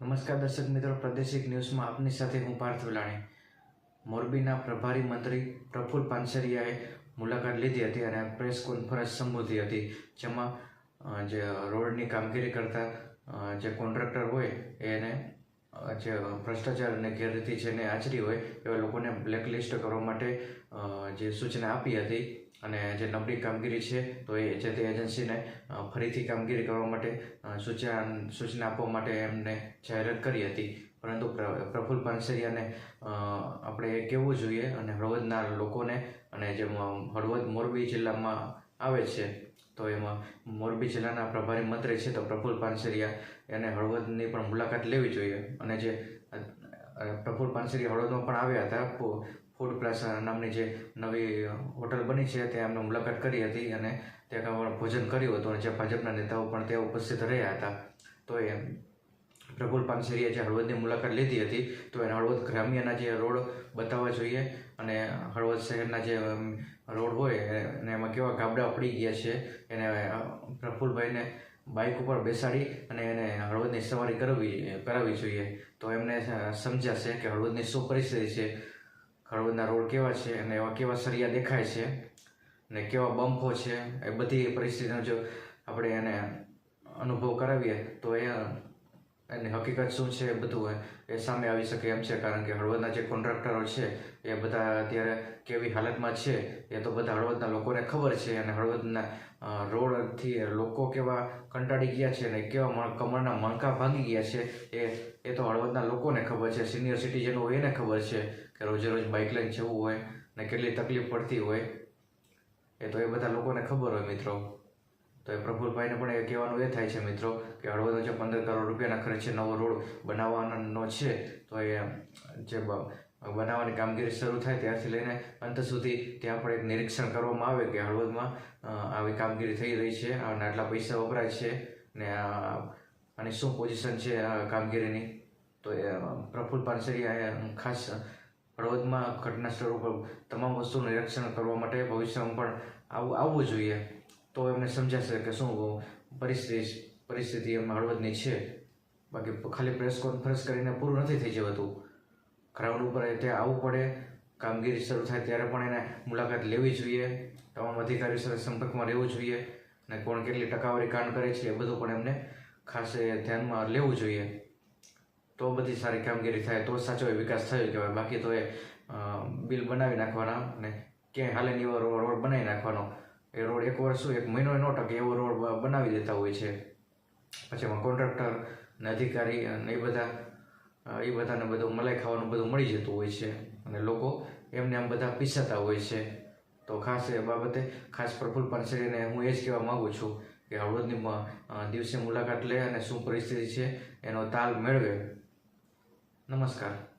નમસ્કાર દર્શક મિત્રો, પ્રાદેશિક ન્યૂઝમાં આપની સાથે હું પાર્થ વિલાણી. મોરબીના પ્રભારી મંત્રી પ્રફુલ પાનસરિયાએ મુલાકાત લીધી હતી અને પ્રેસ કોન્ફરન્સ સંબોધી હતી, જેમાં જે રોડની કામગીરી કરતા જે કોન્ટ્રાક્ટર હોય, એને જે ભ્રષ્ટાચાર અને ગેરરીતિ જેને આચરી હોય, એવા લોકોને બ્લેકલિસ્ટ કરવા માટે જે સૂચના આપી હતી અને જે નબળી કામગીરી છે, તો એ જે તે એજન્સીને ફરીથી કામગીરી કરવા માટે સૂચના સૂચના આપવા માટે એમને જાહેરાત કરી હતી. પરંતુ પ્ર- પ્રફુલ્લ પાનસરિયાને આપણે કહેવું જોઈએ અને હળવદના લોકોને અને જે હળવદ મોરબી જિલ્લામાં આવે છે, તો એમાં મોરબી જિલ્લાના પ્રભારી મંત્રી છે તો પ્રફુલ્લ પાનસરિયા એને હળવદની પણ મુલાકાત લેવી જોઈએ. અને જે અ, પ્રફુલ્લ પાનસરિયા પણ આવ્યા હતા. ફૂડ પ્લસ નામની જે નવી હોટલ બની છે ત્યાં એમને મુલાકાત કરી હતી અને ત્યાં પણ ભોજન કર્યું હતું અને જે ભાજપના નેતાઓ પણ ત્યાં ઉપસ્થિત રહ્યા હતા. તો એ પ્રફુલ પાનસેરીએ જે હળવદની મુલાકાત લીધી હતી તો એને હળવદ ગ્રામ્યના જે રોડ બતાવવા જોઈએ અને હળવદ શહેરના જે રોડ હોય અને એમાં કેવા ગાબડા પડી ગયા છે એને અ, પ્રફુલ્લભાઈને બાઇક ઉપર બેસાડી અને એને હળવદની સવારી કરવી, કરાવવી જોઈએ. તો એમને સમજાશે કે હળવદની શું પરિસ્થિતિ છે, હળવદના રોડ કેવા છે અને એવા કેવા સરિયા દેખાય છે અને કેવા બમ્પો છે, એ બધી પરિસ્થિતિનો જો આપણે એને અનુભવ કરાવીએ તો એ એની હકીકત શું છે બધું એ સામે આવી શકે એમ છે, કારણ કે હળવદના જે કોન્ટ્રાક્ટરો છે, એ બધા અત્યારે કેવી હાલતમાં છે, એ તો બધા હળવદના લોકોને ખબર છે અને હળવદના રોડથી લોકો કેવા કંટાળી ગયા છે અને કેવા કમરના મણકા ભાંગી ગયા છે, એ એ તો હળવદના લોકોને ખબર છે, સિનિયર સિટીઝનો હોય એને ખબર છે કે રોજે રોજ બાઇક લઈને જવું હોય ને કેટલી તકલીફ પડતી હોય, એ તો એ બધા લોકોને ખબર હોય મિત્રો. તો એ પ્રફુલભાઈને પણ એ કહેવાનું એ થાય છે, મિત્રો, કે હળવદનો જે પંદર કરોડ રૂપિયાના ખર્ચે નવો રોડ બનાવવાનો છે, તો એ જે બનાવવાની કામગીરી શરૂ થાય ત્યારથી લઈને અંત સુધી ત્યાં પણ એક નિરીક્ષણ કરવામાં આવે કે હળવદમાં આવી કામગીરી થઈ રહી છે, અને આટલા પૈસા વપરાય છે, ને અને શું પોઝિશન છે આ કામગીરીની? તો એ પ્રફુલ પાનસરિયા ખાસ હળવદમાં ઘટના સ્થળ ઉપર તમામ વસ્તુનું નિરીક્ષણ કરવા માટે ભવિષ્યમાં પણ આવું, આવવું જોઈએ. તો એમને સમજાશે કે શું પરિસ્થિતિ પરિસ્થિતિ એમાં હળવદની છે. બાકી ખાલી પ્રેસ કોન્ફરન્સ કરીને પૂરું નથી થઈ જવાતું ગ્રાઉન્ડ ઉપર ત્યાં આવવું પડે. કામગીરી શરૂ થાય ત્યારે પણ એને મુલાકાત લેવી જોઈએ. તમામ અધિકારીઓ સાથે સંપર્કમાં રહેવું જોઈએ. અને કોણ કેટલી ટકાવારી કામ કરે છે એ બધું પણ એમને ખાસ ધ્યાનમાં લેવું જોઈએ. તો બધી સારી કામગીરી થાય. તો સાચો એ વિકાસ થયો કહેવાય. બાકી તો એ બિલ બનાવી નાખવાના અને ક્યાંય હાલે નિવાર રોડ બનાવી નાખવાનો. એ રોડ એક વર્ષ એક મહિનો ન ટકે એવો રોડ બનાવી દેતા હોય છે. પછી એમાં કોન્ટ્રાક્ટર ને અધિકારી અને એ બધા એ બધાને બધું મલાઈ ખાવાનું બધું મળી જતું હોય છે. અને લોકો એમને આમ બધા પીસાતા હોય છે. તો ખાસ એ બાબતે ખાસ પ્રફુલ્લ પાનસરીને હું એ જ કહેવા માગું છું કે હળવદની દિવસે મુલાકાત લે અને શું પરિસ્થિતિ છે એનો તાલ મેળવે. નમસ્કાર.